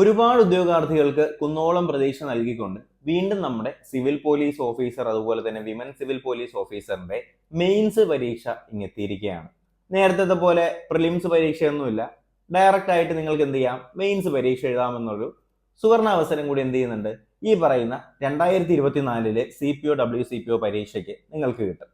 ഒരുപാട് ഉദ്യോഗാർത്ഥികൾക്ക് കുന്നോളം പ്രതീക്ഷ നൽകിക്കൊണ്ട് വീണ്ടും നമ്മുടെ സിവിൽ പോലീസ് ഓഫീസർ അതുപോലെ തന്നെ വിമൻ സിവിൽ പോലീസ് ഓഫീസറിന്റെ മെയിൻസ് പരീക്ഷ ഇങ്ങെത്തിയിരിക്കുകയാണ് നേരത്തെ പോലെ പ്രിലിംസ് പരീക്ഷയൊന്നുമില്ല. ഡയറക്റ്റ് ആയിട്ട് നിങ്ങൾക്ക് എന്ത് ചെയ്യാം? മെയിൻസ് പരീക്ഷ എഴുതാമെന്നൊരു സുവർണ അവസരം കൂടി എന്ത് ചെയ്യുന്നുണ്ട്? ഈ പറയുന്ന രണ്ടായിരത്തി ഇരുപത്തിനാലിലെ C P O W C P O പരീക്ഷയ്ക്ക് നിങ്ങൾക്ക് കിട്ടും.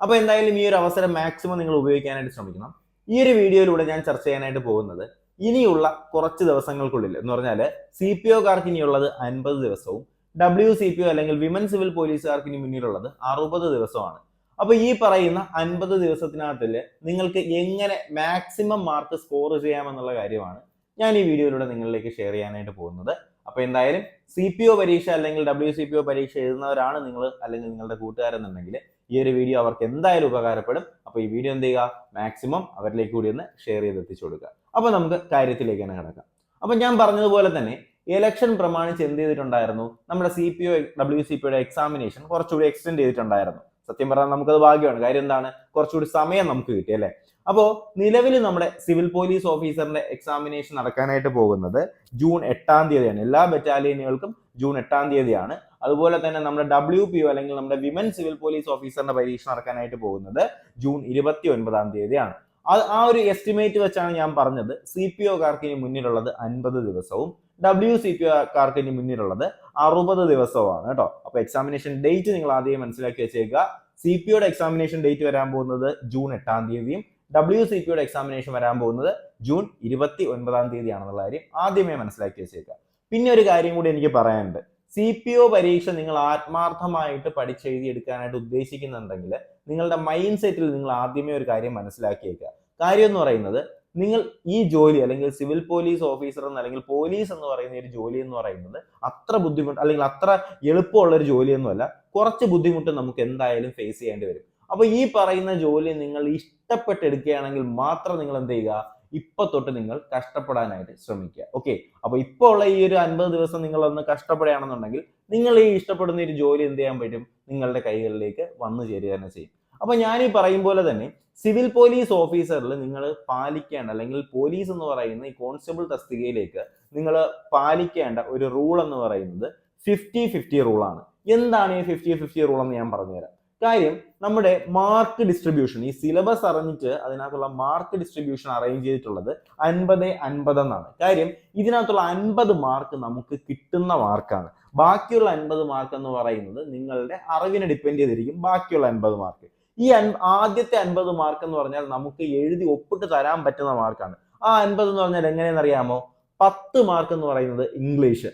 അപ്പോൾ എന്തായാലും ഈ ഒരു അവസരം മാക്സിമം നിങ്ങൾ ഉപയോഗിക്കാനായിട്ട് ശ്രമിക്കണം. ഈ ഒരു വീഡിയോയിലൂടെ ഞാൻ ചർച്ച ചെയ്യാനായിട്ട് പോകുന്നത് ഇനിയുള്ള കുറച്ച് ദിവസങ്ങൾക്കുള്ളിൽ എന്ന് പറഞ്ഞാൽ സി പി ഒക്കാർക്ക് ഇനിയുള്ളത് അൻപത് ദിവസവും ഡബ്ല്യു സി പി ഒ അല്ലെങ്കിൽ വിമൻ സിവിൽ പോലീസുകാർക്ക് ഇനി മുന്നിലുള്ളത് അറുപത് ദിവസമാണ് അപ്പൊ ഈ പറയുന്ന അൻപത് ദിവസത്തിനകത്തിൽ നിങ്ങൾക്ക് എങ്ങനെ മാക്സിമം മാർക്ക് സ്കോർ ചെയ്യാമെന്നുള്ള കാര്യമാണ് ഞാൻ ഈ വീഡിയോയിലൂടെ നിങ്ങളിലേക്ക് ഷെയർ ചെയ്യാനായിട്ട് പോകുന്നത്. അപ്പൊ എന്തായാലും സി പി ഒ പരീക്ഷ അല്ലെങ്കിൽ ഡബ്ല്യു സി പി ഒ പരീക്ഷ എഴുതുന്നവരാണ് നിങ്ങൾ അല്ലെങ്കിൽ നിങ്ങളുടെ കൂട്ടുകാരെന്നുണ്ടെങ്കിൽ ഈ ഒരു വീഡിയോ അവർക്ക് എന്തായാലും ഉപകാരപ്പെടും. അപ്പൊ ഈ വീഡിയോ എന്ത് ചെയ്യുക? മാക്സിമം അവരിലേക്ക് കൂടി ഒന്ന് ഷെയർ ചെയ്ത് എത്തിച്ചു കൊടുക്കുക. അപ്പൊ നമുക്ക് കാര്യത്തിലേക്ക് തന്നെ കിടക്കാം. അപ്പൊ ഞാൻ പറഞ്ഞതുപോലെ തന്നെ ഇലക്ഷൻ പ്രമാണിച്ച് എന്ത് ചെയ്തിട്ടുണ്ടായിരുന്നു? നമ്മുടെ C P O W C പിയുടെ എക്സാമിനേഷൻ കുറച്ചുകൂടി എക്സ്റ്റെൻഡ് ചെയ്തിട്ടുണ്ടായിരുന്നു. സത്യം പറഞ്ഞാൽ നമുക്കത് ഭാഗ്യമാണ്. കാര്യം എന്താണ്? കുറച്ചുകൂടി സമയം നമുക്ക് കിട്ടി അല്ലേ? അപ്പോൾ നിലവിൽ നമ്മുടെ സിവിൽ പോലീസ് ഓഫീസറിന്റെ എക്സാമിനേഷൻ നടക്കാനായിട്ട് പോകുന്നത് ജൂൺ എട്ടാം തീയതിയാണ്. എല്ലാ ബറ്റാലിയനുകൾക്കും ജൂൺ എട്ടാം തീയതിയാണ്. അതുപോലെ തന്നെ നമ്മുടെ ഡബ്ല്യു പി അല്ലെങ്കിൽ നമ്മുടെ വിമൻ സിവിൽ പോലീസ് ഓഫീസറിന്റെ പരീക്ഷ നടക്കാനായിട്ട് പോകുന്നത് ജൂൺ ഇരുപത്തി ഒൻപതാം തീയതിയാണ്. ആ ഒരു എസ്റ്റിമേറ്റ് വെച്ചാണ് ഞാൻ പറഞ്ഞത്. സി പി ഒക്കാർക്ക് ഇനി മുന്നിലുള്ളത് അൻപത് ദിവസവും ഡബ്ല്യു സി പി ഒക്കാർക്ക് ഇനി മുന്നിലുള്ളത് അറുപത് ദിവസവുമാണ് കേട്ടോ. അപ്പൊ എക്സാമിനേഷൻ ഡേറ്റ് നിങ്ങൾ ആദ്യം മനസ്സിലാക്കി വെച്ചേക്കുക. സി പി ഒയുടെ എക്സാമിനേഷൻ ഡേറ്റ് വരാൻ പോകുന്നത് ജൂൺ എട്ടാം തീയതിയും ഡബ്ല്യു സി പിയുടെ എക്സാമിനേഷൻ വരാൻ പോകുന്നത് ജൂൺ ഇരുപത്തി ഒൻപതാം തീയതിയാണെന്നുള്ള കാര്യം ആദ്യമേ മനസ്സിലാക്കി വെച്ചേക്കുക. പിന്നെ ഒരു കാര്യം കൂടി എനിക്ക് പറയാനുണ്ട്. സി പി ഒ പരീക്ഷ നിങ്ങൾ ആത്മാർത്ഥമായിട്ട് പഠിച്ചെഴുതിയെടുക്കാനായിട്ട് ഉദ്ദേശിക്കുന്നുണ്ടെങ്കിൽ നിങ്ങളുടെ മൈൻഡ് സെറ്റിൽ നിങ്ങൾ ആദ്യമേ ഒരു കാര്യം മനസ്സിലാക്കിയേക്കുക. കാര്യം എന്ന് പറയുന്നത് നിങ്ങൾ ഈ ജോലി അല്ലെങ്കിൽ സിവിൽ പോലീസ് ഓഫീസർ എന്ന് അല്ലെങ്കിൽ പോലീസ് എന്ന് പറയുന്ന ഒരു ജോലി എന്ന് പറയുന്നത് അത്ര ബുദ്ധിമുട്ട് അല്ലെങ്കിൽ അത്ര എളുപ്പമുള്ള ഒരു ജോലിയൊന്നുമല്ല കുറച്ച് ബുദ്ധിമുട്ട് നമുക്ക് എന്തായാലും ഫേസ് ചെയ്യേണ്ടി വരും. അപ്പൊ ഈ പറയുന്ന ജോലി നിങ്ങൾ ഇഷ്ടപ്പെട്ടെടുക്കുകയാണെങ്കിൽ മാത്രം നിങ്ങൾ എന്ത് ചെയ്യുക? ഇപ്പൊ തൊട്ട് നിങ്ങൾ കഷ്ടപ്പെടാനായിട്ട് ശ്രമിക്കുക. ഓക്കെ അപ്പൊ ഇപ്പൊ ഉള്ള ഈ ഒരു അൻപത് ദിവസം നിങ്ങൾ ഒന്ന് കഷ്ടപ്പെടുകയാണെന്നുണ്ടെങ്കിൽ നിങ്ങൾ ഈ ഇഷ്ടപ്പെടുന്ന ഒരു ജോലി എന്ത് ചെയ്യാൻ പറ്റും? നിങ്ങളുടെ കൈകളിലേക്ക് വന്നു ചേരുക തന്നെ ചെയ്യും. അപ്പൊ ഞാൻ ഈ പറയും പോലെ തന്നെ സിവിൽ പോലീസ് ഓഫീസറിൽ നിങ്ങൾ പാലിക്കേണ്ട അല്ലെങ്കിൽ പോലീസ് എന്ന് പറയുന്ന ഈ കോൺസ്റ്റബിൾ തസ്തികയിലേക്ക് നിങ്ങൾ പാലിക്കേണ്ട ഒരു റൂൾ എന്ന് പറയുന്നത് ഫിഫ്റ്റി ഫിഫ്റ്റി ആണ്. എന്താണ് ഈ ഫിഫ്റ്റി ഫിഫ്റ്റി റൂൾ എന്ന് ഞാൻ പറഞ്ഞുതരാം. കാര്യം നമ്മുടെ മാർക്ക് ഡിസ്ട്രിബ്യൂഷൻ ഈ സിലബസ് അറിഞ്ഞിട്ട് അതിനകത്തുള്ള മാർക്ക് ഡിസ്ട്രിബ്യൂഷൻ അറേഞ്ച് ചെയ്തിട്ടുള്ളത് അൻപത് അൻപത് എന്നാണ്. കാര്യം ഇതിനകത്തുള്ള അൻപത് മാർക്ക് നമുക്ക് കിട്ടുന്ന മാർക്കാണ് ബാക്കിയുള്ള അൻപത് മാർക്ക് എന്ന് പറയുന്നത് നിങ്ങളുടെ അറിവിനെ ഡിപ്പെൻഡ് ചെയ്തിരിക്കും ബാക്കിയുള്ള അൻപത് മാർക്ക് ഈ ആദ്യത്തെ അൻപത് മാർക്ക് എന്ന് പറഞ്ഞാൽ നമുക്ക് എഴുതി ഒപ്പിട്ട് തരാൻ പറ്റുന്ന മാർക്കാണ് ആ അൻപത് എന്ന് പറഞ്ഞാൽ എങ്ങനെയെന്ന് അറിയാമോ? പത്ത് മാർക്ക് എന്ന് പറയുന്നത് ഇംഗ്ലീഷ്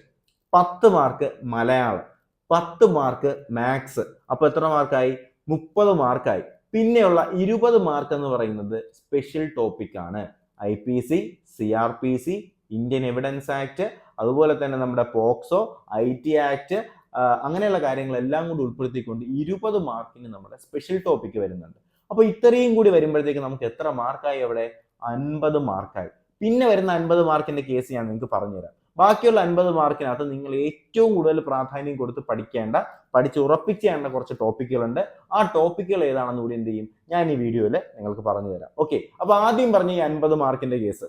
പത്ത് മാർക്ക് മലയാളം പത്ത് മാർക്ക് മാത്സ് അപ്പൊ എത്ര മാർക്കായി? മുപ്പത് മാർക്കായി. പിന്നെയുള്ള ഇരുപത് മാർക്ക് എന്ന് പറയുന്നത് സ്പെഷ്യൽ ടോപ്പിക് ആണ്. I P C C R P C Indian evidence act അതുപോലെ തന്നെ നമ്മുടെ പോക്സോ ഐ ടി ആക്ട് അങ്ങനെയുള്ള കാര്യങ്ങളെല്ലാം കൂടി ഉൾപ്പെടുത്തിക്കൊണ്ട് ഇരുപത് മാർക്കിന് നമ്മുടെ സ്പെഷ്യൽ ടോപ്പിക് വരുന്നുണ്ട്. അപ്പോൾ ഇത്രയും കൂടി വരുമ്പോഴത്തേക്ക് നമുക്ക് എത്ര മാർക്കായി അവിടെ? അൻപത് മാർക്കായി. പിന്നെ വരുന്ന അൻപത് മാർക്കിന്റെ കേസ് ഞാൻ നിങ്ങൾക്ക് പറഞ്ഞുതരാം. ബാക്കിയുള്ള അൻപത് മാർക്കിനകത്ത് നിങ്ങൾ ഏറ്റവും കൂടുതൽ പ്രാധാന്യം കൊടുത്ത് പഠിക്കേണ്ട പഠിച്ച് ഉറപ്പിക്കേണ്ട കുറച്ച് ടോപ്പിക്കുകളുണ്ട്. ആ ടോപ്പിക്കുകൾ ഏതാണെന്ന് കൂടി എന്ത് ചെയ്യും? ഞാൻ ഈ വീഡിയോയിൽ നിങ്ങൾക്ക് പറഞ്ഞു തരാം. ഓക്കെ അപ്പൊ ആദ്യം പറഞ്ഞ ഈ അൻപത് മാർക്കിന്റെ കേസ്.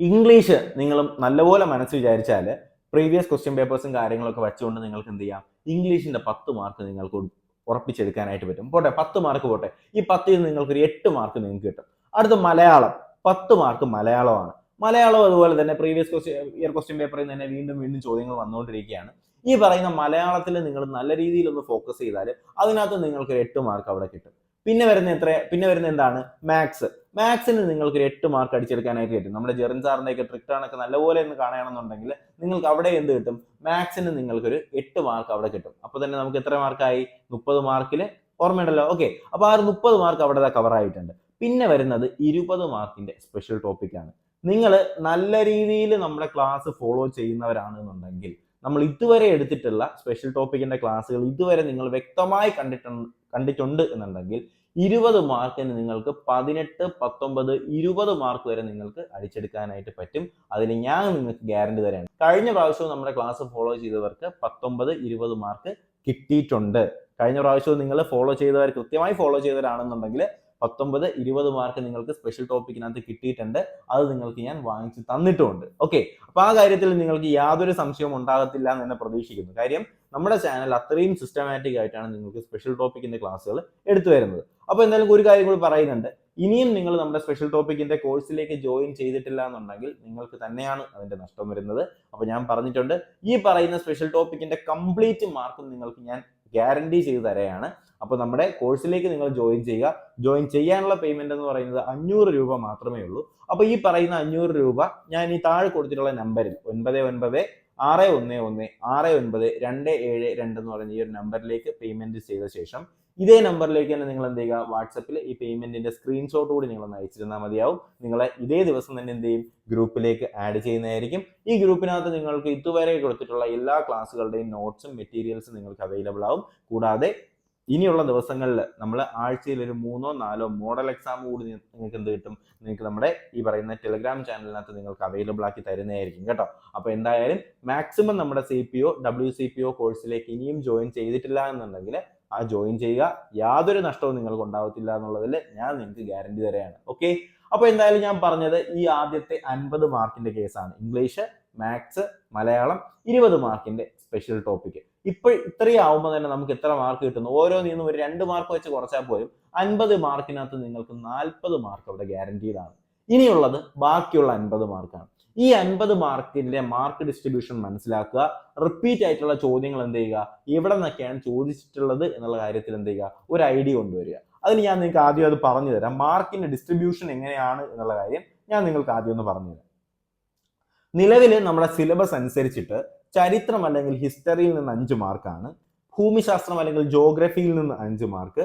ഇംഗ്ലീഷ് നിങ്ങൾ നല്ലപോലെ മനസ്സ് വിചാരിച്ചാൽ പ്രീവിയസ് ക്വസ്റ്റ്യൻ പേപ്പേഴ്സും കാര്യങ്ങളൊക്കെ വെച്ചുകൊണ്ട് നിങ്ങൾക്ക് എന്ത് ചെയ്യാം? ഇംഗ്ലീഷിന്റെ പത്ത് മാർക്ക് നിങ്ങൾക്ക് ഉറപ്പിച്ചെടുക്കാനായിട്ട് പറ്റും. പോട്ടെ പത്ത് മാർക്ക് പോട്ടെ. ഈ പത്തിൽ നിന്ന് നിങ്ങൾക്ക് ഒരു എട്ട് മാർക്ക് നിങ്ങൾക്ക് കിട്ടും. അടുത്ത മലയാളം. പത്ത് മാർക്ക് മലയാളമാണ്. മലയാളം അതുപോലെ തന്നെ പ്രീവിയസ് ക്വസ്റ്റ്യൻ ഇയർ ക്വസ്റ്റ്യൻ പേപ്പറിൽ തന്നെ വീണ്ടും വീണ്ടും ചോദ്യങ്ങൾ വന്നുകൊണ്ടിരിക്കുകയാണ്. ഈ പറയുന്ന മലയാളത്തിൽ നിങ്ങൾ നല്ല രീതിയിൽ ഒന്ന് ഫോക്കസ് ചെയ്താൽ അതിനകത്ത് നിങ്ങൾക്ക് ഒരു എട്ട് മാർക്ക് അവിടെ കിട്ടും. പിന്നെ വരുന്ന എത്ര പിന്നെ വരുന്ന എന്താണ്? മാത്സ് മാത്സിന് നിങ്ങൾക്ക് ഒരു എട്ട് മാർക്ക് അടിച്ചെടുക്കാനായിട്ട് പറ്റും നമ്മുടെ ജെറിൻ സാറിന്റെ ഒക്കെ ട്രിക് നല്ലപോലെ ഒന്ന് കാണുകയാണെന്നുണ്ടെങ്കിൽ നിങ്ങൾക്ക് അവിടെ എന്ത് കിട്ടും? മാത്സിന് നിങ്ങൾക്കൊരു എട്ട് മാർക്ക് അവിടെ കിട്ടും. അപ്പോൾ തന്നെ നമുക്ക് എത്ര മാർക്കായി മുപ്പത് മാർക്കിൽ ഓർമ്മയുണ്ടല്ലോ. ഓക്കെ അപ്പോൾ ആ ഒരു മുപ്പത് മാർക്ക് അവിടെ കവർ ആയിട്ടുണ്ട്. പിന്നെ വരുന്നത് ഇരുപത് മാർക്കിന്റെ സ്പെഷ്യൽ ടോപ്പിക്കാണ് നിങ്ങൾ നല്ല രീതിയിൽ നമ്മുടെ ക്ലാസ് ഫോളോ ചെയ്യുന്നവരാണെന്നുണ്ടെങ്കിൽ നമ്മൾ ഇതുവരെ എടുത്തിട്ടുള്ള സ്പെഷ്യൽ ടോപ്പിക്കിന്റെ ക്ലാസ്സുകൾ ഇതുവരെ നിങ്ങൾ വ്യക്തമായി കണ്ടിട്ടുണ്ട് കണ്ടിട്ടുണ്ട് എന്നുണ്ടെങ്കിൽ ഇരുപത് മാർക്കിന് നിങ്ങൾക്ക് പതിനെട്ട് പത്തൊമ്പത് ഇരുപത് മാർക്ക് വരെ നിങ്ങൾക്ക് അടിച്ചെടുക്കാനായിട്ട് പറ്റും. അതിന് ഞാൻ നിങ്ങൾക്ക് ഗ്യാരണ്ടി തരാണ്. കഴിഞ്ഞ പ്രാവശ്യവും നമ്മുടെ ക്ലാസ് ഫോളോ ചെയ്തവർക്ക് പത്തൊമ്പത് ഇരുപത് മാർക്ക് കിട്ടിയിട്ടുണ്ട്. കഴിഞ്ഞ പ്രാവശ്യവും നിങ്ങൾ ഫോളോ ചെയ്തവർ കൃത്യമായി ഫോളോ ചെയ്തവരാണെന്നുണ്ടെങ്കിൽ പത്തൊമ്പത് ഇരുപത് മാർക്ക് നിങ്ങൾക്ക് സ്പെഷ്യൽ ടോപ്പിക്കിനകത്ത് കിട്ടിയിട്ടുണ്ട്. അത് നിങ്ങൾക്ക് ഞാൻ വാങ്ങിച്ചു തന്നിട്ടുമുണ്ട് ഓക്കെ അപ്പൊ ആ കാര്യത്തിൽ നിങ്ങൾക്ക് യാതൊരു സംശയവും ഉണ്ടാകത്തില്ല എന്ന് തന്നെ പ്രതീക്ഷിക്കുന്നു. കാര്യം നമ്മുടെ ചാനൽ അത്രയും സിസ്റ്റമാറ്റിക് ആയിട്ടാണ് നിങ്ങൾക്ക് സ്പെഷ്യൽ ടോപ്പിക്കിന്റെ ക്ലാസ്സുകൾ എടുത്തു വരുന്നത് അപ്പോൾ എന്തായാലും ഒരു കാര്യം കൂടി പറയുന്നുണ്ട്. ഇനിയും നിങ്ങൾ നമ്മുടെ സ്പെഷ്യൽ ടോപ്പിക്കിന്റെ കോഴ്സിലേക്ക് ജോയിൻ ചെയ്തിട്ടില്ല എന്നുണ്ടെങ്കിൽ നിങ്ങൾക്ക് തന്നെയാണ് അതിന്റെ നഷ്ടം വരുന്നത്. അപ്പോൾ ഞാൻ പറഞ്ഞിട്ടുണ്ട് ഈ പറയുന്ന സ്പെഷ്യൽ ടോപ്പിക്കിന്റെ കംപ്ലീറ്റ് മാർക്കും നിങ്ങൾക്ക് ഞാൻ ഗ്യാരണ്ടി ചെയ്ത് തരയാണ്. അപ്പോൾ നമ്മുടെ കോഴ്സിലേക്ക് നിങ്ങൾ ജോയിൻ ചെയ്യുക. ജോയിൻ ചെയ്യാനുള്ള പേയ്മെന്റ് എന്ന് പറയുന്നത് അഞ്ഞൂറ് രൂപ മാത്രമേ ഉള്ളൂ. അപ്പോൾ ഈ പറയുന്ന അഞ്ഞൂറ് രൂപ ഞാൻ ഈ താഴെ കൊടുത്തിട്ടുള്ള നമ്പറിൽ ഒൻപത് ഒൻപത് ആറ് ഒന്ന് ഒന്ന് ആറ് ഒൻപത് രണ്ട് ഏഴ് രണ്ട് എന്ന് പറയുന്ന ഈ ഒരു നമ്പറിലേക്ക് പേയ്മെന്റ് ചെയ്ത ശേഷം ഇതേ നമ്പറിലേക്ക് തന്നെ നിങ്ങൾ എന്ത് ചെയ്യുക? വാട്സപ്പിൽ ഈ പേയ്മെന്റിന്റെ സ്ക്രീൻഷോട്ട് കൂടി നിങ്ങൾ ഒന്ന് അയച്ചിരുന്നാൽ മതിയാവും. നിങ്ങളെ ഇതേ ദിവസം തന്നെ എന്ത് ചെയ്യും? ഗ്രൂപ്പിലേക്ക് ആഡ് ചെയ്യുന്നതായിരിക്കും. ഈ ഗ്രൂപ്പിനകത്ത് നിങ്ങൾക്ക് ഇതുവരെ കൊടുത്തിട്ടുള്ള എല്ലാ ക്ലാസ്സുകളുടെയും നോട്ട്സും മെറ്റീരിയൽസും നിങ്ങൾക്ക് അവൈലബിൾ ആവും. കൂടാതെ ഇനിയുള്ള ദിവസങ്ങളിൽ നമ്മൾ ആഴ്ചയിൽ ഒരു മൂന്നോ നാലോ മോഡൽ എക്സാം കൂടി നിങ്ങൾക്ക് എന്ത് കിട്ടും? നിങ്ങൾക്ക് നമ്മുടെ ഈ പറയുന്ന ടെലിഗ്രാം ചാനലിനകത്ത് നിങ്ങൾക്ക് അവൈലബിൾ ആക്കി തരുന്നതായിരിക്കും കേട്ടോ. അപ്പോൾ എന്തായാലും മാക്സിമം നമ്മുടെ C P O W C P O കോഴ്സിലേക്ക് ഇനിയും ജോയിൻ ചെയ്തിട്ടില്ല എന്നുണ്ടെങ്കിൽ ആ ജോയിൻ ചെയ്യുക. യാതൊരു നഷ്ടവും നിങ്ങൾക്ക് ഉണ്ടാവത്തില്ല എന്നുള്ളതിൽ ഞാൻ നിങ്ങൾക്ക് ഗ്യാരണ്ടി തരാണ്. ഓക്കെ അപ്പോൾ എന്തായാലും ഞാൻ പറഞ്ഞത് ഈ ആദ്യത്തെ അൻപത് മാർക്കിന്റെ കേസാണ് ഇംഗ്ലീഷ് മാത്സ് മലയാളം ഇരുപത് മാർക്കിന്റെ സ്പെഷ്യൽ ടോപ്പിക് ഇപ്പോൾ ഇത്രയും ആവുമ്പോൾ തന്നെ നമുക്ക് എത്ര മാർക്ക് കിട്ടുന്നു? ഓരോ നിന്നും ഒരു രണ്ട് മാർക്ക് വെച്ച് കുറച്ചാൽ പോലും അൻപത് മാർക്കിനകത്ത് നിങ്ങൾക്ക് നാൽപ്പത് മാർക്ക് അവിടെ ഗ്യാരണ്ടീഡാണ് ഇനിയുള്ളത് ബാക്കിയുള്ള അൻപത് മാർക്കാണ് ഈ അൻപത് മാർക്കിന്റെ മാർക്ക് ഡിസ്ട്രിബ്യൂഷൻ മനസ്സിലാക്കുക. റിപ്പീറ്റ് ആയിട്ടുള്ള ചോദ്യങ്ങൾ എന്ത് ചെയ്യുക? എവിടെ നിന്നൊക്കെയാണ് ചോദിച്ചിട്ടുള്ളത് എന്നുള്ള കാര്യത്തിൽ എന്ത് ചെയ്യുക? ഒരു ഐഡിയ കൊണ്ടുവരിക. അതിന് ഞാൻ നിങ്ങൾക്ക് ആദ്യം അത് പറഞ്ഞു തരാം. മാർക്കിന്റെ ഡിസ്ട്രിബ്യൂഷൻ എങ്ങനെയാണ് എന്നുള്ള കാര്യം ഞാൻ നിങ്ങൾക്ക് ആദ്യം ഒന്ന് പറഞ്ഞു തരാം. നിലവിൽ നമ്മുടെ സിലബസ് അനുസരിച്ചിട്ട് ചരിത്രം അല്ലെങ്കിൽ ഹിസ്റ്ററിയിൽ നിന്ന് അഞ്ച് മാർക്കാണ് ഭൂമിശാസ്ത്രം അല്ലെങ്കിൽ ജോഗ്രഫിയിൽ നിന്ന് അഞ്ച് മാർക്ക്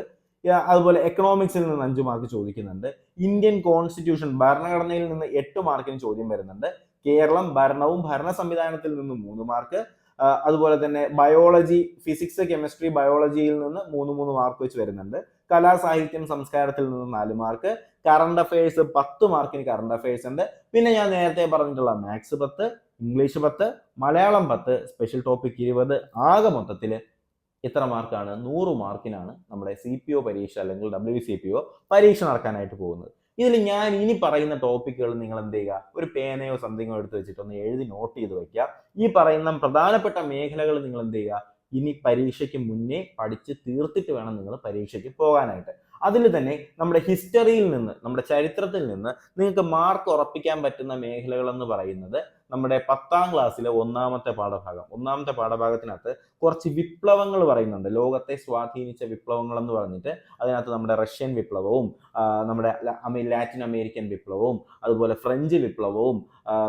അതുപോലെ എക്കണോമിക്സിൽ നിന്ന് അഞ്ച് മാർക്ക് ചോദിക്കുന്നുണ്ട്. ഇന്ത്യൻ കോൺസ്റ്റിറ്റ്യൂഷൻ ഭരണഘടനയിൽ നിന്ന് എട്ട് മാർക്കിന് ചോദ്യം വരുന്നുണ്ട്. കേരളം ഭരണവും ഭരണ സംവിധാനത്തിൽ നിന്ന് മൂന്ന് മാർക്ക് അതുപോലെ തന്നെ ബയോളജി ഫിസിക്സ് കെമിസ്ട്രി ബയോളജിയിൽ നിന്ന് മൂന്ന് മൂന്ന് മാർക്ക് വെച്ച് വരുന്നുണ്ട്. കലാസാഹിത്യം സംസ്കാരത്തിൽ നിന്ന് നാല് മാർക്ക് കറണ്ട് അഫയേഴ്സ് പത്ത് മാർക്കിന് കറണ്ട് അഫയേഴ്സ് ഉണ്ട്. പിന്നെ ഞാൻ നേരത്തെ പറഞ്ഞിട്ടുള്ള മാത്സ് പത്ത് ഇംഗ്ലീഷ് പത്ത് മലയാളം പത്ത് സ്പെഷ്യൽ ടോപ്പിക് ഇരുപത് ആകെ മൊത്തത്തിൽ എത്ര മാർക്കാണ് നൂറ് മാർക്കിനാണ് നമ്മുടെ സി പി ഒ പരീക്ഷ അല്ലെങ്കിൽ ഡബ്ല്യു സി പി ഒ പരീക്ഷ നടക്കാനായിട്ട് പോകുന്നത്. ഇതിൽ ഞാൻ ഇനി പറയുന്ന ടോപ്പിക്കുകൾ നിങ്ങൾ എന്ത് ചെയ്യുക? ഒരു പേനയോ സംതിങ്ങോ എടുത്ത് വെച്ചിട്ട് ഒന്ന് എഴുതി നോട്ട് ചെയ്ത് വെക്കുക. ഈ പറയുന്ന പ്രധാനപ്പെട്ട മേഖലകൾ നിങ്ങൾ എന്ത് ചെയ്യുക? ഇനി പരീക്ഷയ്ക്ക് മുന്നേ പഠിച്ച് തീർത്തിട്ട് വേണം നിങ്ങൾ പരീക്ഷയ്ക്ക് പോകാനായിട്ട്. അതിൽ തന്നെ നമ്മുടെ ഹിസ്റ്ററിയിൽ നിന്ന് നമ്മുടെ ചരിത്രത്തിൽ നിന്ന് നിങ്ങൾക്ക് മാർക്ക് ഉറപ്പിക്കാൻ പറ്റുന്ന മേഖലകൾ എന്ന് പറയുന്നത് നമ്മുടെ പത്താം ക്ലാസ്സിലെ ഒന്നാമത്തെ പാഠഭാഗം. ഒന്നാമത്തെ പാഠഭാഗത്തിനകത്ത് കുറച്ച് വിപ്ലവങ്ങൾ പറയുന്നുണ്ട്. ലോകത്തെ സ്വാധീനിച്ച വിപ്ലവങ്ങൾ എന്ന് പറഞ്ഞിട്ട് അതിനകത്ത് നമ്മുടെ റഷ്യൻ വിപ്ലവവും നമ്മുടെ ലാറ്റിൻ അമേരിക്കൻ വിപ്ലവവും അതുപോലെ ഫ്രഞ്ച് വിപ്ലവവും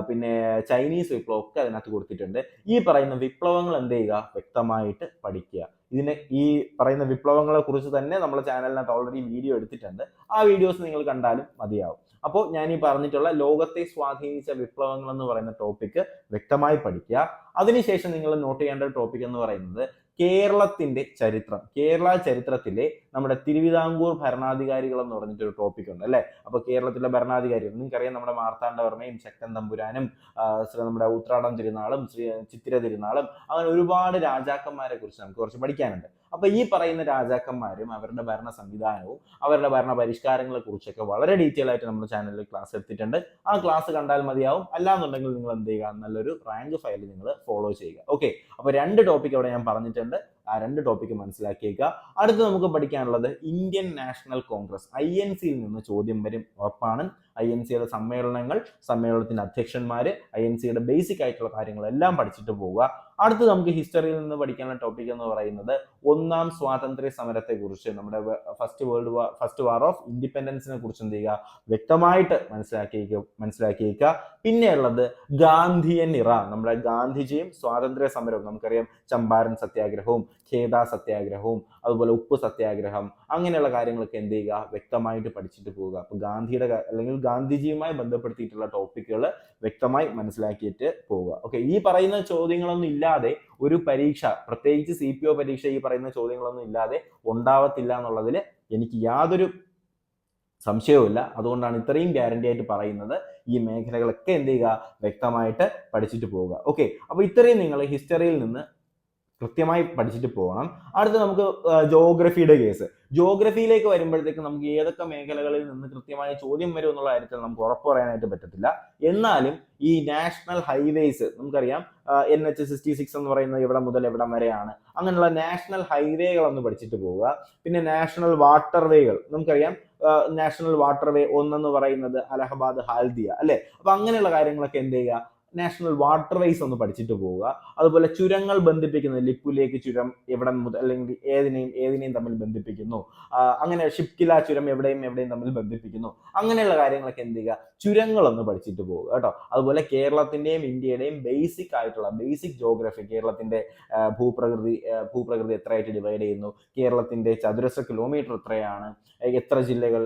പിന്നെ ചൈനീസ് വിപ്ലവം ഒക്കെ അതിനകത്ത് കൊടുത്തിട്ടുണ്ട്. ഈ പറയുന്ന വിപ്ലവങ്ങൾ എന്ത് ചെയ്യുക? വ്യക്തമായിട്ട് പഠിക്കുക. ഇതിനെ ഈ പറയുന്ന വിപ്ലവങ്ങളെ കുറിച്ച് തന്നെ നമ്മുടെ ചാനലിനകത്ത് ഓൾറെഡി വീഡിയോ എടുത്തിട്ടുണ്ട്. ആ വീഡിയോസ് നിങ്ങൾ കണ്ടാലും മതിയാവും. അപ്പോൾ ഞാൻ ഈ പറഞ്ഞിട്ടുള്ള ലോകത്തെ സ്വാധീനിച്ച വിപ്ലവങ്ങൾ എന്ന് പറയുന്ന ടോപ്പിക്ക് വ്യക്തമായി പഠിക്കുക. അതിനുശേഷം നിങ്ങൾ നോട്ട് ചെയ്യേണ്ട ടോപ്പിക് എന്ന് പറയുന്നത് കേരളത്തിന്റെ ചരിത്രം കേരള ചരിത്രത്തിലെ നമ്മുടെ തിരുവിതാംകൂർ ഭരണാധികാരികൾ എന്ന് പറഞ്ഞിട്ട് ഒരു ടോപ്പിക് ഉണ്ട് അല്ലെ? അപ്പൊ കേരളത്തിലെ ഭരണാധികാരികൾ നിങ്ങൾക്കറിയാം നമ്മുടെ മാർത്താണ്ഡവർമ്മയും ശക്തൻ തമ്പുരാനും നമ്മുടെ ഉത്രാടം തിരുനാളും ശ്രീ ചിത്തിര തിരുനാളും അങ്ങനെ ഒരുപാട് രാജാക്കന്മാരെ കുറിച്ച് നമുക്ക് കുറച്ച് പഠിക്കാനുണ്ട്. അപ്പൊ ഈ പറയുന്ന രാജാക്കന്മാരും അവരുടെ ഭരണ സംവിധാനവും അവരുടെ ഭരണ പരിഷ്കാരങ്ങളെ കുറിച്ചൊക്കെ വളരെ ഡീറ്റെയിൽ ആയിട്ട് നമ്മുടെ ചാനലിൽ ക്ലാസ് എടുത്തിട്ടുണ്ട്. ആ ക്ലാസ് കണ്ടാൽ മതിയാവും. അല്ലാന്നുണ്ടെങ്കിൽ നിങ്ങൾ എന്ത് ചെയ്യുക? നല്ലൊരു റാങ്ക് ഫയൽ നിങ്ങൾ ഫോളോ ചെയ്യുക. ഓക്കെ അപ്പൊ രണ്ട് ടോപ്പിക് അവിടെ ഞാൻ പറഞ്ഞിട്ടുണ്ട്. എന്ന് ആ രണ്ട് ടോപ്പിക്ക് മനസ്സിലാക്കിയേക്കുക അടുത്ത് നമുക്ക് പഠിക്കാനുള്ളത് Indian national congress I N സിയിൽ നിന്ന് ചോദ്യം വരും. ഉറപ്പാണ്. ഐ എൻ സിയുടെ സമ്മേളനങ്ങൾ സമ്മേളനത്തിന്റെ അധ്യക്ഷന്മാര് ഐ എൻ സിയുടെ ബേസിക് ആയിട്ടുള്ള കാര്യങ്ങളെല്ലാം പഠിച്ചിട്ട് പോവുക. അടുത്ത് നമുക്ക് ഹിസ്റ്ററിയിൽ നിന്ന് പഠിക്കാനുള്ള ടോപ്പിക് എന്ന് പറയുന്നത് ഒന്നാം സ്വാതന്ത്ര്യ സമരത്തെ കുറിച്ച് നമ്മുടെ first world war first war of ഇൻഡിപെൻഡൻസിനെ കുറിച്ച് എന്ത് ചെയ്യുക വ്യക്തമായിട്ട് മനസ്സിലാക്കിയേക്കുക മനസ്സിലാക്കിയേക്കുക പിന്നെയുള്ളത് ഗാന്ധിയൻ ഇറ നമ്മുടെ ഗാന്ധിജിയും സ്വാതന്ത്ര്യ സമരവും. നമുക്കറിയാം ചമ്പാരൻ സത്യാഗ്രഹവും. ഖേദ സത്യാഗ്രഹവും അതുപോലെ ഉപ്പ് സത്യാഗ്രഹം അങ്ങനെയുള്ള കാര്യങ്ങളൊക്കെ എന്ത് ചെയ്യുക? വ്യക്തമായിട്ട് പഠിച്ചിട്ട് പോവുക. അപ്പൊ ഗാന്ധിയുടെ അല്ലെങ്കിൽ ഗാന്ധിജിയുമായി ബന്ധപ്പെടുത്തിയിട്ടുള്ള ടോപ്പിക്കുകൾ വ്യക്തമായി മനസ്സിലാക്കിയിട്ട് പോവുക. ഓക്കെ ഈ പറയുന്ന ചോദ്യങ്ങളൊന്നും ഇല്ലാതെ ഒരു പരീക്ഷ പ്രത്യേകിച്ച് സി പി ഒ പരീക്ഷ ഈ പറയുന്ന ചോദ്യങ്ങളൊന്നും ഇല്ലാതെ ഉണ്ടാവത്തില്ല എന്നുള്ളതിൽ എനിക്ക് യാതൊരു സംശയവുമില്ല. അതുകൊണ്ടാണ് ഇത്രയും ഗ്യാരണ്ടി ആയിട്ട് പറയുന്നത്. ഈ മേഖലകളൊക്കെ എന്ത് ചെയ്യുക? വ്യക്തമായിട്ട് പഠിച്ചിട്ട് പോവുക. ഓക്കെ അപ്പൊ ഇത്രയും നിങ്ങൾ ഹിസ്റ്ററിയിൽ നിന്ന് കൃത്യമായി പഠിച്ചിട്ട് പോകണം. അടുത്ത നമുക്ക് ജോഗ്രഫിയുടെ കേസ് ജോഗ്രഫിയിലേക്ക് വരുമ്പോഴത്തേക്ക് നമുക്ക് ഏതൊക്കെ മേഖലകളിൽ നിന്ന് കൃത്യമായ ചോദ്യം വരും എന്നുള്ള കാര്യത്തിൽ നമുക്ക് ഉറപ്പ് പറയാനായിട്ട് പറ്റത്തില്ല. എന്നാലും ഈ നാഷണൽ ഹൈവേസ് നമുക്കറിയാം എൻ എച്ച് സിക്സ്റ്റി സിക്സ് എന്ന് പറയുന്നത് എവിടെ മുതൽ എവിടം വരെയാണ്. അങ്ങനെയുള്ള നാഷണൽ ഹൈവേകൾ ഒന്ന് പഠിച്ചിട്ട് പോവുക. പിന്നെ നാഷണൽ വാട്ടർവേകൾ നമുക്കറിയാം നാഷണൽ വാട്ടർവേ ഒന്നെന്ന് പറയുന്നത് അലഹബാദ് ഹാൽദിയ അല്ലെ? അപ്പൊ അങ്ങനെയുള്ള കാര്യങ്ങളൊക്കെ എന്ത് ചെയ്യുക? നാഷണൽ വാട്ടർ വേസ് ഒന്ന് പഠിച്ചിട്ട് പോവുക. അതുപോലെ ചുരങ്ങൾ ബന്ധിപ്പിക്കുന്ന ലിപ്പുലേക്ക് ചുരം എവിടെ മുതൽ അല്ലെങ്കിൽ ഏതിനെയും ഏതിനെയും തമ്മിൽ ബന്ധിപ്പിക്കുന്നു. അങ്ങനെ ഷിപ്കില ചുരം എവിടെയും എവിടെയും തമ്മിൽ ബന്ധിപ്പിക്കുന്നു. അങ്ങനെയുള്ള കാര്യങ്ങളൊക്കെ എന്ത് ചെയ്യുക? ചുരങ്ങളൊന്ന് പഠിച്ചിട്ട് പോവുക കേട്ടോ. അതുപോലെ കേരളത്തിന്റെയും ഇന്ത്യയുടെയും ബേസിക് ആയിട്ടുള്ള ബേസിക് ജോഗ്രഫി കേരളത്തിന്റെ ഭൂപ്രകൃതി ഭൂപ്രകൃതി എത്രയായിട്ട് ഡിവൈഡ് ചെയ്യുന്നു? കേരളത്തിന്റെ ചതുരശ്ര കിലോമീറ്റർ എത്രയാണ്? എത്ര ജില്ലകൾ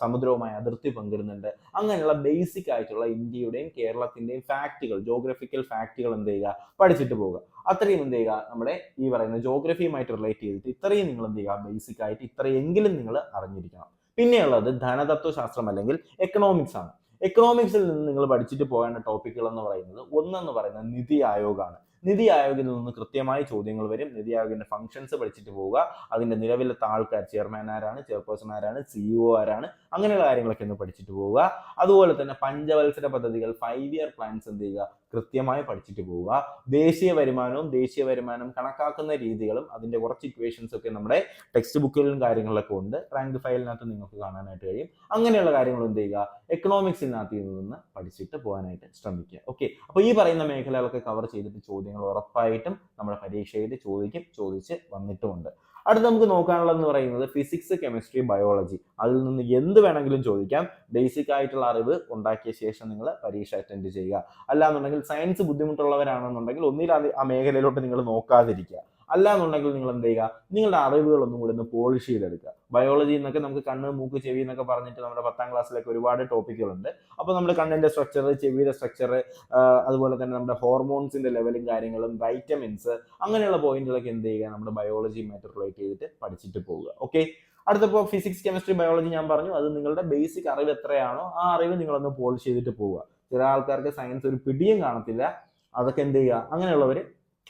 സമുദ്രവുമായി അതിർത്തി പങ്കിടുന്നുണ്ട്? അങ്ങനെയുള്ള ബേസിക് ആയിട്ടുള്ള ഇന്ത്യയുടെയും കേരളത്തിന്റെയും ഫാക്റ്റുകൾ ജോഗ്രഫിക്കൽ ഫാക്റ്റുകൾ എന്ത് ചെയ്യുക? പഠിച്ചിട്ട് പോവുക. അത്രയും എന്ത് ചെയ്യുക? നമ്മുടെ ഈ പറയുന്ന ജോഗ്രഫിയുമായിട്ട് റിലേറ്റ് ചെയ്തിട്ട് ഇത്രയും നിങ്ങൾ എന്ത് ചെയ്യുക? ബേസിക് ആയിട്ട് ഇത്രയെങ്കിലും നിങ്ങൾ അറിഞ്ഞിരിക്കണം. പിന്നെയുള്ളത് ധനതത്വശാസ്ത്രം അല്ലെങ്കിൽ എക്കണോമിക്സ് ആണ്. എക്കണോമിക്സിൽ നിന്ന് നിങ്ങൾ പഠിച്ചിട്ട് പോകേണ്ട ടോപ്പിക്കുകൾ എന്ന് പറയുന്നത് ഒന്നെന്ന് പറയുന്നത് നിതി ആയോഗാണ്. നിതി ആയോഗിൽ നിന്ന് കൃത്യമായി ചോദ്യങ്ങൾ വരും. നിതി ആയോഗിന്റെ ഫംഗ്ഷൻസ് പഠിച്ചിട്ട് പോവുക. അതിന്റെ നിലവിലത്തെ ആൾക്കാർ ചെയർമാൻ ആരാണ് ചെയർപേഴ്സൺ ആരാണ് സിഇഒ ആരാണ് അങ്ങനെയുള്ള കാര്യങ്ങളൊക്കെ ഒന്ന് പഠിച്ചിട്ട് പോവുക. അതുപോലെ തന്നെ പഞ്ചവത്സര പദ്ധതികൾ ഫൈവ് ഇയർ പ്ലാൻസ് എന്ത് ചെയ്യുക? കൃത്യമായി പഠിച്ചിട്ട് പോവുക. ദേശീയ വരുമാനവും ദേശീയ വരുമാനം കണക്കാക്കുന്ന രീതികളും അതിന്റെ കുറച്ച് ഇക്വേഷൻസ് ഒക്കെ നമ്മുടെ ടെക്സ്റ്റ് ബുക്കുകളിലും കാര്യങ്ങളിലൊക്കെ ഉണ്ട്. റാങ്ക് ഫയലിനകത്ത് നിങ്ങൾക്ക് കാണാനായിട്ട് കഴിയും. അങ്ങനെയുള്ള കാര്യങ്ങൾ എന്ത് ചെയ്യുക? എക്കണോമിക്സിനകത്ത് നിന്ന് പഠിച്ചിട്ട് പോകാനായിട്ട് ശ്രമിക്കുക. ഓക്കെ അപ്പോൾ ഈ പറയുന്ന മേഖലകളൊക്കെ കവർ ചെയ്തിട്ട് ചോദ്യങ്ങൾ ഉറപ്പായിട്ടും നമ്മുടെ പരീക്ഷയിൽ ചോദിക്കും ചോദിച്ച് വന്നിട്ടുമുണ്ട്. അടുത്ത് നമുക്ക് നോക്കാനുള്ളതെന്ന് പറയുന്നത് ഫിസിക്സ് കെമിസ്ട്രി ബയോളജി അതിൽ നിന്ന് എന്ത് വേണമെങ്കിലും ചോദിക്കാം. ബേസിക് ആയിട്ടുള്ള അറിവ് ഉണ്ടാക്കിയ ശേഷം നിങ്ങൾ പരീക്ഷ അറ്റൻഡ് ചെയ്യുക. അല്ലാന്നുണ്ടെങ്കിൽ സയൻസ് ബുദ്ധിമുട്ടുള്ളവരാണെന്നുണ്ടെങ്കിൽ ഒന്നിൽ ആ മേഖലയിലോട്ട് നിങ്ങൾ നോക്കാതിരിക്കുക. അല്ലാന്നുണ്ടെങ്കിൽ നിങ്ങൾ എന്ത് ചെയ്യുക? നിങ്ങളുടെ അറിവുകളൊന്നും കൂടി ഒന്ന് പോളിഷ് ചെയ്തെടുക്കുക. ബയോളജി എന്നൊക്കെ നമുക്ക് കണ്ണ് മൂക്ക് ചെവി എന്നൊക്കെ പറഞ്ഞിട്ട് നമ്മുടെ പത്താം ക്ലാസ്സിലൊക്കെ ഒരുപാട് ടോപ്പിക്കുകളുണ്ട് അപ്പോൾ നമ്മുടെ കണ്ണിന്റെ സ്ട്രക്ചർ ചെവിയുടെ സ്ട്രക്ചർ അതുപോലെ തന്നെ നമ്മുടെ ഹോർമോൺസിന്റെ ലെവലും കാര്യങ്ങളും വൈറ്റമിൻസ് അങ്ങനെയുള്ള പോയിന്റുകളൊക്കെ എന്ത് ചെയ്യുക? നമ്മുടെ ബയോളജി മാറ്റർ റിലേറ്റ് ചെയ്തിട്ട് പഠിച്ചിട്ട് പോവുക. ഓക്കെ അടുത്തപ്പോൾ ഫിസിക്സ് കെമിസ്ട്രി ബയോളജി ഞാൻ പറഞ്ഞു. അത് നിങ്ങളുടെ ബേസിക് അറിവ് എത്രയാണോ ആ അറിവ് നിങ്ങളൊന്ന് പോളിഷ് ചെയ്തിട്ട് പോവുക. ചില ആൾക്കാർക്ക് സയൻസ് ഒരു പിടിയും കാണത്തില്ല. അതൊക്കെ എന്ത് ചെയ്യുക? അങ്ങനെയുള്ളവർ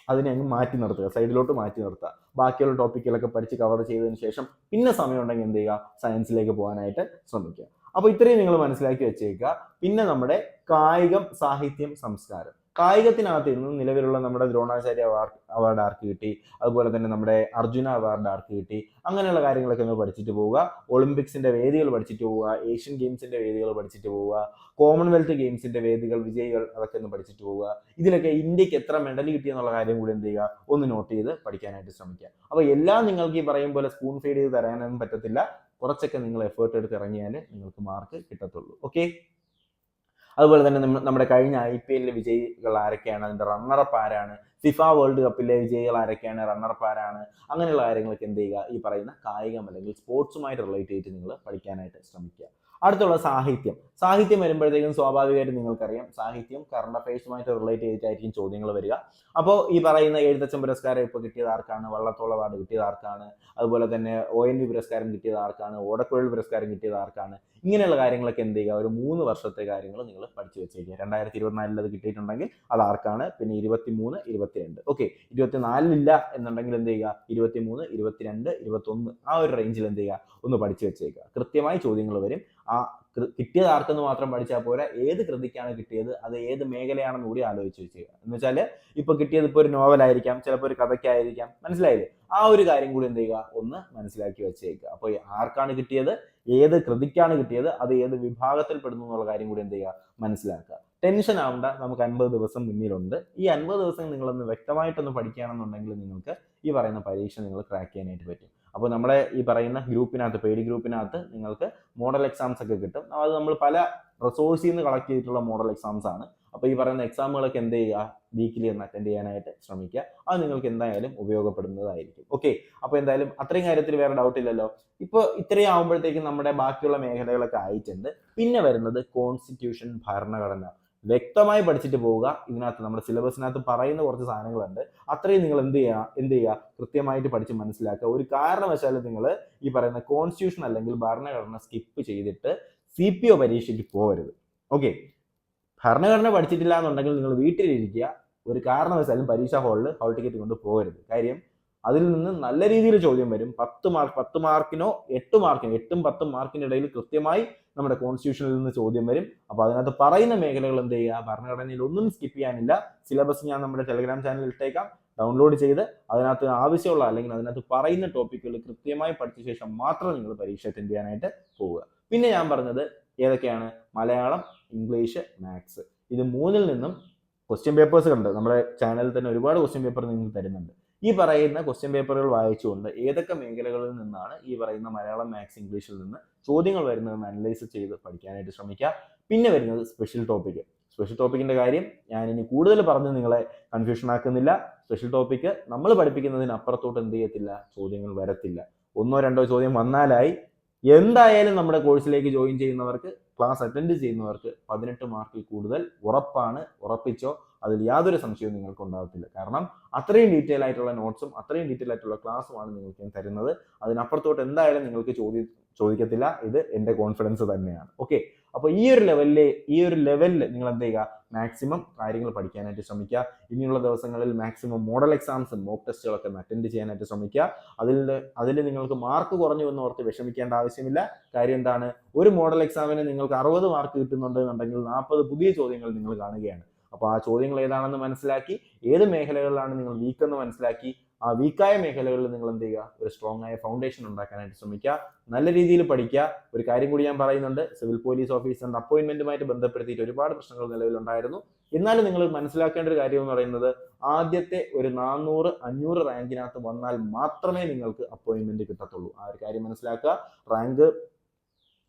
അതിനെ അങ്ങ് മാറ്റി നിർത്തുക സൈഡിലോട്ട് മാറ്റി നിർത്തുക. ബാക്കിയുള്ള ടോപ്പിക്കുകളൊക്കെ പഠിച്ച് കവർ ചെയ്തതിന് ശേഷം പിന്നെ സമയം ഉണ്ടെങ്കിൽ എന്ത് ചെയ്യുക? സയൻസിലേക്ക് പോകാനായിട്ട് ശ്രമിക്കുക. അപ്പോൾ ഇത്രയും നിങ്ങൾ മനസ്സിലാക്കി വെച്ചേക്കുക. പിന്നെ നമ്മുടെ കായികം സാഹിത്യം സംസ്കാരം. കായികത്തിനകത്ത് ഇന്ന് നിലവിലുള്ള നമ്മുടെ ദ്രോണാചാര്യ അവാർഡ് അവാർഡ് ആർക്ക് കിട്ടി? അതുപോലെ തന്നെ നമ്മുടെ അർജുന അവാർഡ് ആർക്ക് കിട്ടി? അങ്ങനെയുള്ള കാര്യങ്ങളൊക്കെ ഒന്ന് പഠിച്ചിട്ട് പോവുക. ഒളിമ്പിക്സിന്റെ വേദികൾ പഠിച്ചിട്ട് പോവുക. ഏഷ്യൻ ഗെയിംസിന്റെ വേദികൾ പഠിച്ചിട്ട് പോവുക. കോമൺവെൽത്ത് ഗെയിംസിന്റെ വേദികൾ വിജയികൾ അതൊക്കെ ഒന്ന് പഠിച്ചിട്ട് പോവുക. ഇതിലൊക്കെ ഇന്ത്യയ്ക്ക് എത്ര മെഡൽ കിട്ടി എന്നുള്ള കാര്യം കൂടി എന്ത് ചെയ്യുക? ഒന്ന് നോട്ട് ചെയ്ത് പഠിക്കാനായിട്ട് ശ്രമിക്കുക. അപ്പോൾ എല്ലാം നിങ്ങൾക്ക് ഈ പറയും പോലെ സ്പൂൺ ഫീഡ് ചെയ്ത് തരാനൊന്നും പറ്റത്തില്ല. കുറച്ചൊക്കെ നിങ്ങൾ എഫേർട്ട് എടുത്ത് ഇറങ്ങിയാൽ നിങ്ങൾക്ക് മാർക്ക് കിട്ടത്തുള്ളൂ. ഓക്കെ അതുപോലെ തന്നെ നമ്മുടെ കഴിഞ്ഞ ഐ പി എല്ലിലെ വിജയികൾ ആരൊക്കെയാണ്? അതിന്റെ റണ്ണറപ്പ് ആരാണ്? ഫിഫ വേൾഡ് കപ്പിലെ വിജയികൾ ആരൊക്കെയാണ്? റണ്ണറപ്പ് ആരാണ്? അങ്ങനെയുള്ള കാര്യങ്ങളൊക്കെ എന്ത് ചെയ്യുക? ഈ പറയുന്ന കായികം അല്ലെങ്കിൽ സ്പോർട്സുമായിട്ട് റിലേറ്റ് ചെയ്തിട്ട് നിങ്ങൾ പഠിക്കാനായിട്ട് ശ്രമിക്കുക. അടുത്തുള്ള സാഹിത്യം. സാഹിത്യം വരുമ്പോഴത്തേക്കും സ്വാഭാവികമായിട്ടും നിങ്ങൾക്കറിയാം. സാഹിത്യം കറണ്ട് അഫയേഴ്സുമായിട്ട് റിലേറ്റ് ചെയ്തിട്ടായിരിക്കും ചോദ്യങ്ങൾ വരിക. അപ്പോൾ ഈ പറയുന്ന എഴുത്തച്ഛൻ പുരസ്കാരം ഇപ്പോൾ കിട്ടിയത് ആർക്കാണ്? വള്ളത്തോൾ അവാർഡ് കിട്ടിയത് ആർക്കാണ്? അതുപോലെ തന്നെ ഒ എൻ വി പുരസ്കാരം കിട്ടിയത് ആർക്കാണ്? ഓടക്കുഴൽ പുരസ്കാരം കിട്ടിയത് ആർക്കാണ്? ഇങ്ങനെയുള്ള കാര്യങ്ങളൊക്കെ എന്ത് ചെയ്യുക? ഒരു മൂന്ന് വർഷത്തെ കാര്യങ്ങൾ നിങ്ങൾ പഠിച്ചു വെച്ചേക്കുക. രണ്ടായിരത്തി ഇരുപത്തിനാലിൽ അത് കിട്ടിയിട്ടുണ്ടെങ്കിൽ അത് ആർക്കാണ്? പിന്നെ ഇരുപത്തി മൂന്ന് ഇരുപത്തിരണ്ട്. ഓക്കെ ഇരുപത്തിനാലിലില്ല എന്നുണ്ടെങ്കിൽ എന്ത് ചെയ്യുക? ഇരുപത്തി മൂന്ന് ഇരുപത്തിരണ്ട് ഇരുപത്തൊന്ന് ആ ഒരു റേഞ്ചിൽ എന്ത് ചെയ്യുക? ഒന്ന് പഠിച്ചു വെച്ചേക്കുക. കൃത്യമായി ചോദ്യങ്ങൾ വരും. ആ കിട്ടിയത് ആർക്കെന്ന് മാത്രം പഠിച്ചാൽ പോരാ. ഏത് കൃതിക്കാണ് കിട്ടിയത്? അത് ഏത് മേഖലയാണെന്ന് കൂടി ആലോചിച്ച് വെക്കുക എന്ന് വെച്ചാൽ ഇപ്പൊ കിട്ടിയത് ഇപ്പോൾ ഒരു നോവലായിരിക്കാം ചിലപ്പോൾ ഒരു കഥയ്ക്കായിരിക്കാം. മനസ്സിലായില്ലേ? ആ ഒരു കാര്യം കൂടി എന്ത് ചെയ്യുക? ഒന്ന് മനസ്സിലാക്കി വെച്ചേക്കുക അപ്പോൾ ആർക്കാണ് കിട്ടിയത്? ഏത് കൃതിക്കാണ് കിട്ടിയത്? അത് ഏത് വിഭാഗത്തിൽ പെടുന്നു എന്നുള്ള കാര്യം കൂടി എന്ത് ചെയ്യുക? മനസ്സിലാക്കുക. ടെൻഷൻ ആവണ്ട. നമുക്ക് അൻപത് ദിവസം മുന്നിലുണ്ട്. ഈ അൻപത് ദിവസം നിങ്ങളൊന്ന് വ്യക്തമായിട്ടൊന്ന് പഠിക്കുകയാണെന്നുണ്ടെങ്കിൽ നിങ്ങൾക്ക് ഈ പറയുന്ന പരീക്ഷ നിങ്ങൾ ക്രാക്ക് ചെയ്യാനായിട്ട് പറ്റും. അപ്പോൾ നമ്മളെ ഈ പറയുന്ന ഗ്രൂപ്പിനകത്ത് പേടി ഗ്രൂപ്പിനകത്ത് നിങ്ങൾക്ക് മോഡൽ എക്സാംസ് ഒക്കെ കിട്ടും. അത് നമ്മൾ പല റിസോഴ്സിൽ നിന്ന് കളക്ട് ചെയ്തിട്ടുള്ള മോഡൽ എക്സാംസ് ആണ്. അപ്പോൾ ഈ പറയുന്ന എക്സാമുകളൊക്കെ എന്ത് ചെയ്യുക? വീക്കിലി ഒന്ന് അറ്റൻഡ് ചെയ്യാനായിട്ട് ശ്രമിക്കുക. അത് നിങ്ങൾക്ക് എന്തായാലും ഉപയോഗപ്പെടുന്നതായിരിക്കും. ഓക്കെ അപ്പോൾ എന്തായാലും അത്രയും കാര്യത്തിൽ വേറെ ഡൗട്ട് ഇല്ലല്ലോ. ഇപ്പോൾ ഇത്രയും ആകുമ്പോഴത്തേക്കും നമ്മുടെ ബാക്കിയുള്ള മേഖലകളൊക്കെ ആയിട്ടുണ്ട്. പിന്നെ വരുന്നത് കോൺസ്റ്റിറ്റ്യൂഷൻ ഭരണഘടന. വ്യക്തമായി പഠിച്ചിട്ട് പോവുക. ഇതിനകത്ത് നമ്മുടെ സിലബസിനകത്ത് പറയുന്ന കുറച്ച് സാധനങ്ങളുണ്ട്. അത്രയും നിങ്ങൾ എന്ത് ചെയ്യുക എന്ത് ചെയ്യുക കൃത്യമായിട്ട് പഠിച്ച് മനസ്സിലാക്കുക. ഒരു കാരണവശാലും നിങ്ങൾ ഈ പറയുന്ന കോൺസ്റ്റിറ്റ്യൂഷൻ അല്ലെങ്കിൽ ഭരണഘടന സ്കിപ്പ് ചെയ്തിട്ട് സി പി ഒ പരീക്ഷയ്ക്ക് പോകരുത്. ഓക്കെ ഭരണഘടന പഠിച്ചിട്ടില്ല എന്നുണ്ടെങ്കിൽ നിങ്ങൾ വീട്ടിലിരിക്കുക. ഒരു കാരണവശാലും പരീക്ഷാ ഹാളിൽ ഹാൾ ടിക്കറ്റ് കൊണ്ട് പോകരുത്. കാര്യം അതിൽ നിന്ന് നല്ല രീതിയിൽ ചോദ്യം വരും. പത്ത് മാർക്ക് പത്ത് മാർക്കിനോ എട്ട് മാർക്കിനോ എട്ടും പത്തും മാർക്കിനിടയിൽ കൃത്യമായി നമ്മുടെ കോൺസ്റ്റിറ്റ്യൂഷനിൽ നിന്ന് ചോദ്യം വരും. അപ്പോൾ അതിനകത്ത് പറയുന്ന മേഖലകൾ എന്ത് ചെയ്യുക? ഭരണഘടനയിൽ ഒന്നും സ്കിപ്പ് ചെയ്യാനില്ല. സിലബസ് ഞാൻ നമ്മുടെ ടെലിഗ്രാം ചാനലിൽ ഇട്ടേക്കാം. ഡൗൺലോഡ് ചെയ്ത് അതിനകത്ത് ആവശ്യമുള്ള അല്ലെങ്കിൽ അതിനകത്ത് പറയുന്ന ടോപ്പിക്കുകൾ കൃത്യമായി പഠിച്ച ശേഷം മാത്രം നിങ്ങൾ പരീക്ഷ അറ്റൻഡ് ചെയ്യാനായിട്ട് പോവുക. പിന്നെ ഞാൻ പറഞ്ഞത് ഏതൊക്കെയാണ്? മലയാളം ഇംഗ്ലീഷ് മാത്സ് ഇത് മൂന്നിൽ നിന്നും ക്വസ്റ്റ്യൻ പേപ്പേഴ്സ് കണ്ട്. നമ്മുടെ ചാനലിൽ തന്നെ ഒരുപാട് ക്വസ്റ്റ്യൻ പേപ്പർ നിങ്ങൾ തരുന്നുണ്ട്. ഈ പറയുന്ന ക്വസ്റ്റ്യൻ പേപ്പറുകൾ വായിച്ചുകൊണ്ട് ഏതൊക്കെ മേഖലകളിൽ നിന്നാണ് ഈ പറയുന്ന മലയാളം മാത്സ് ഇംഗ്ലീഷിൽ നിന്ന് ചോദ്യങ്ങൾ വരുന്നതെന്ന് അനലൈസ് ചെയ്ത് പഠിക്കാനായിട്ട് ശ്രമിക്കുക. പിന്നെ വരുന്നത് സ്പെഷ്യൽ ടോപ്പിക് സ്പെഷ്യൽ ടോപ്പിക്കിന്റെ കാര്യം ഞാൻ ഇനി കൂടുതൽ പറഞ്ഞ് നിങ്ങളെ കൺഫ്യൂഷൻ ആക്കുന്നില്ല. സ്പെഷ്യൽ ടോപ്പിക്ക് നമ്മൾ പഠിപ്പിക്കുന്നതിന് അപ്പുറത്തോട്ട് എന്ത് ചെയ്യത്തില്ല? ചോദ്യങ്ങൾ വരത്തില്ല. ഒന്നോ രണ്ടോ ചോദ്യം വന്നാലായി. എന്തായാലും നമ്മുടെ കോഴ്സിലേക്ക് ജോയിൻ ചെയ്യുന്നവർക്ക് ക്ലാസ് അറ്റൻഡ് ചെയ്യുന്നവർക്ക് പതിനെട്ട് മാർക്കിൽ കൂടുതൽ ഉറപ്പാണ്. ഉറപ്പിച്ചോ? അതിൽ യാതൊരു സംശയവും നിങ്ങൾക്ക് ഉണ്ടാകത്തില്ല. കാരണം അത്രയും ഡീറ്റെയിൽ ആയിട്ടുള്ള നോട്ട്സും അത്രയും ഡീറ്റെയിൽ ആയിട്ടുള്ള ക്ലാസ്സുമാണ് നിങ്ങൾക്ക് ഞാൻ തരുന്നത്. അതിനപ്പുറത്തോട്ട് എന്തായാലും നിങ്ങൾക്ക് ചോദ്യം ചോദിക്കത്തില്ല. ഇത് എന്റെ കോൺഫിഡൻസ് തന്നെയാണ്. ഓക്കെ അപ്പോൾ ഈ ഒരു ലെവലിലെ ഈ ഒരു ലെവലിൽ നിങ്ങൾ എന്ത് ചെയ്യുക? മാക്സിമം കാര്യങ്ങൾ പഠിക്കാനായിട്ട് ശ്രമിക്കുക. ഇനിയുള്ള ദിവസങ്ങളിൽ മാക്സിമം മോഡൽ എക്സാംസും മോക്ക് ടെസ്റ്റുകളൊക്കെ അറ്റൻഡ് ചെയ്യാനായിട്ട് ശ്രമിക്കുക. അതിൽ അതിൽ നിങ്ങൾക്ക് മാർക്ക് കുറഞ്ഞു എന്ന് ഓർത്ത് വിഷമിക്കേണ്ട ആവശ്യമില്ല. കാര്യം എന്താണ്? ഒരു മോഡൽ എക്സാമിന് നിങ്ങൾക്ക് അറുപത് മാർക്ക് കിട്ടുന്നുണ്ടെന്നുണ്ടെങ്കിൽ നാൽപ്പത് പുതിയ ചോദ്യങ്ങൾ നിങ്ങൾ കാണുകയാണ്. അപ്പോൾ ആ ചോദ്യങ്ങൾ ഏതാണെന്ന് മനസ്സിലാക്കി ഏത് മേഖലകളിലാണ് നിങ്ങൾ വീക്ക് എന്ന് മനസ്സിലാക്കി ആ വീക്കായ മേഖലകളിൽ നിങ്ങൾ എന്ത് ചെയ്യുക? ഒരു സ്ട്രോങ് ആയ ഫൗണ്ടേഷൻ ഉണ്ടാക്കാനായിട്ട് ശ്രമിക്കുക. നല്ല രീതിയിൽ പഠിക്കുക. ഒരു കാര്യം കൂടി ഞാൻ പറയുന്നുണ്ട് സിവിൽ പോലീസ് ഓഫീസറിന്റെ അപ്പോയിന്റ്മെന്റുമായിട്ട് ബന്ധപ്പെടുത്തിയിട്ട് ഒരുപാട് പ്രശ്നങ്ങൾ നിലവിലുണ്ടായിരുന്നു. എന്നാലും നിങ്ങൾ മനസ്സിലാക്കേണ്ട ഒരു കാര്യം എന്ന് പറയുന്നത് ആദ്യത്തെ ഒരു നാനൂറ് അഞ്ഞൂറ് റാങ്കിനകത്ത് വന്നാൽ മാത്രമേ നിങ്ങൾക്ക് അപ്പോയിന്റ്മെന്റ് കിട്ടത്തുള്ളൂ. ആ ഒരു കാര്യം മനസ്സിലാക്കുക. റാങ്ക്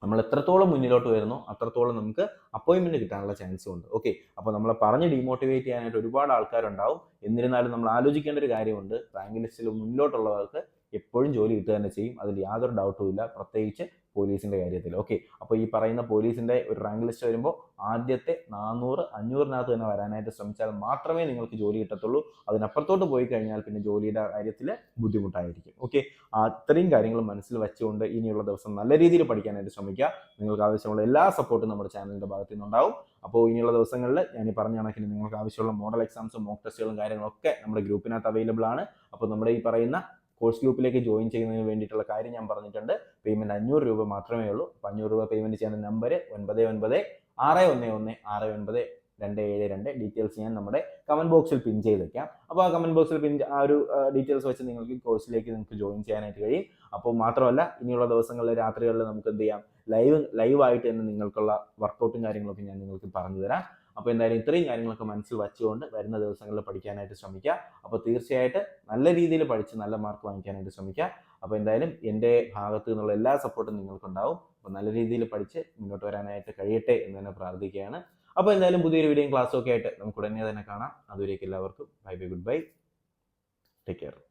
നമ്മൾ എത്രത്തോളം മുന്നിലോട്ട് വരുന്നോ അത്രത്തോളം നമുക്ക് അപ്പോയിൻമെന്റ് കിട്ടാനുള്ള ചാൻസ് ഉണ്ട്. ഓക്കെ അപ്പോൾ നമ്മളെ പറഞ്ഞ് ഡിമോട്ടിവേറ്റ് ചെയ്യാനായിട്ട് ഒരുപാട് ആൾക്കാരുണ്ടാവും. എന്നിരുന്നാലും നമ്മൾ ആലോചിക്കേണ്ട ഒരു കാര്യമുണ്ട്. റാങ്ക് ലിസ്റ്റിൽ മുന്നിലോട്ടുള്ളവർക്ക് എപ്പോഴും ജോലി കിട്ടുക തന്നെ ചെയ്യും. അതിൽ യാതൊരു ഡൗട്ടും ഇല്ല. പ്രത്യേകിച്ച് പോലീസിന്റെ കാര്യത്തിൽ. ഓക്കെ അപ്പോൾ ഈ പറയുന്ന പോലീസിന്റെ ഒരു റാങ്ക് ലിസ്റ്റ് വരുമ്പോൾ ആദ്യത്തെ നാനൂറ് അഞ്ഞൂറിനകത്ത് തന്നെ വരാനായിട്ട് ശ്രമിച്ചാൽ മാത്രമേ നിങ്ങൾക്ക് ജോലി കിട്ടത്തുള്ളൂ. അതിനപ്പുറത്തോട്ട് പോയി കഴിഞ്ഞാൽ പിന്നെ ജോലിയുടെ കാര്യത്തിൽ ബുദ്ധിമുട്ടായിരിക്കും. ഓക്കെ അത്രയും കാര്യങ്ങൾ മനസ്സിൽ വെച്ചുകൊണ്ട് ഇനിയുള്ള ദിവസം നല്ല രീതിയിൽ പഠിക്കാനായിട്ട് ശ്രമിക്കുക. നിങ്ങൾക്ക് ആവശ്യമുള്ള എല്ലാ സപ്പോർട്ടും നമ്മുടെ ചാനലിന്റെ ഭാഗത്തു നിന്നുണ്ടാവും. അപ്പോൾ ഇനിയുള്ള ദിവസങ്ങളിൽ ഞാൻ ഈ പറഞ്ഞ കണക്കിന് നിങ്ങൾക്ക് ആവശ്യമുള്ള മോഡൽ എക്സാംസും മോക്ക് ടെസ്റ്റുകളും കാര്യങ്ങളൊക്കെ നമ്മുടെ ഗ്രൂപ്പിനകത്ത് അവൈലബിൾ ആണ്. അപ്പോൾ നമ്മുടെ ഈ പറയുന്ന കോഴ്സ് ഗ്രൂപ്പിലേക്ക് ജോയിൻ ചെയ്യുന്നതിന് വേണ്ടിയിട്ടുള്ള കാര്യം ഞാൻ പറഞ്ഞിട്ടുണ്ട്. പേയ്മെന്റ് അഞ്ഞൂറ് രൂപ മാത്രമേ ഉള്ളൂ. അപ്പോൾ അഞ്ഞൂറ് രൂപ പേയ്മെന്റ് ചെയ്യുന്ന നമ്പർ ഒൻപത് ഒൻപത് ആറ് ഒന്ന് ഒന്ന് ആറ് ഒൻപത് രണ്ട് ഏഴ് രണ്ട് ഡീറ്റെയിൽസ് ഞാൻ നമ്മുടെ കമന്റ് ബോക്സിൽ പിൻ ചെയ്ത് വെക്കാം. അപ്പോൾ ആ കമന്റ് ബോക്സിൽ പിൻ ആ ഒരു ഡീറ്റെയിൽസ് വെച്ച് നിങ്ങൾക്ക് കോഴ്സിലേക്ക് നിങ്ങൾക്ക് ജോയിൻ ചെയ്യാനായിട്ട് കഴിയും. അപ്പോൾ മാത്രമല്ല ഇനിയുള്ള ദിവസങ്ങളിൽ രാത്രികളിൽ നമുക്ക് എന്ത് ചെയ്യാം? ലൈവ് ലൈവായിട്ട് തന്നെ നിങ്ങൾക്കുള്ള വർക്കൗട്ടും കാര്യങ്ങളൊക്കെ ഞാൻ നിങ്ങൾക്ക് പറഞ്ഞു തരാം അപ്പോൾ എന്തായാലും ഇത്രയും കാര്യങ്ങളൊക്കെ മനസ്സിൽ വച്ചുകൊണ്ട് വരുന്ന ദിവസങ്ങളിൽ പഠിക്കാനായിട്ട് ശ്രമിക്കുക. അപ്പോൾ തീർച്ചയായിട്ടും നല്ല രീതിയിൽ പഠിച്ച് നല്ല മാർക്ക് വാങ്ങിക്കാനായിട്ട് ശ്രമിക്കുക. അപ്പോൾ എന്തായാലും എന്റെ ഭാഗത്തു നിന്നുള്ള എല്ലാ സപ്പോർട്ടും നിങ്ങൾക്കുണ്ടാവും. അപ്പോൾ നല്ല രീതിയിൽ പഠിച്ച് മുന്നോട്ട് വരാനായിട്ട് കഴിയട്ടെ എന്ന് തന്നെ പ്രാർത്ഥിക്കുകയാണ്. അപ്പോൾ എന്തായാലും പുതിയൊരു വീഡിയോയും ക്ലാസ്സും ഒക്കെ ആയിട്ട് നമുക്ക് ഉടനെ തന്നെ കാണാം. അതുവരേക്കും എല്ലാവർക്കും. Bye bye goodbye. Take care.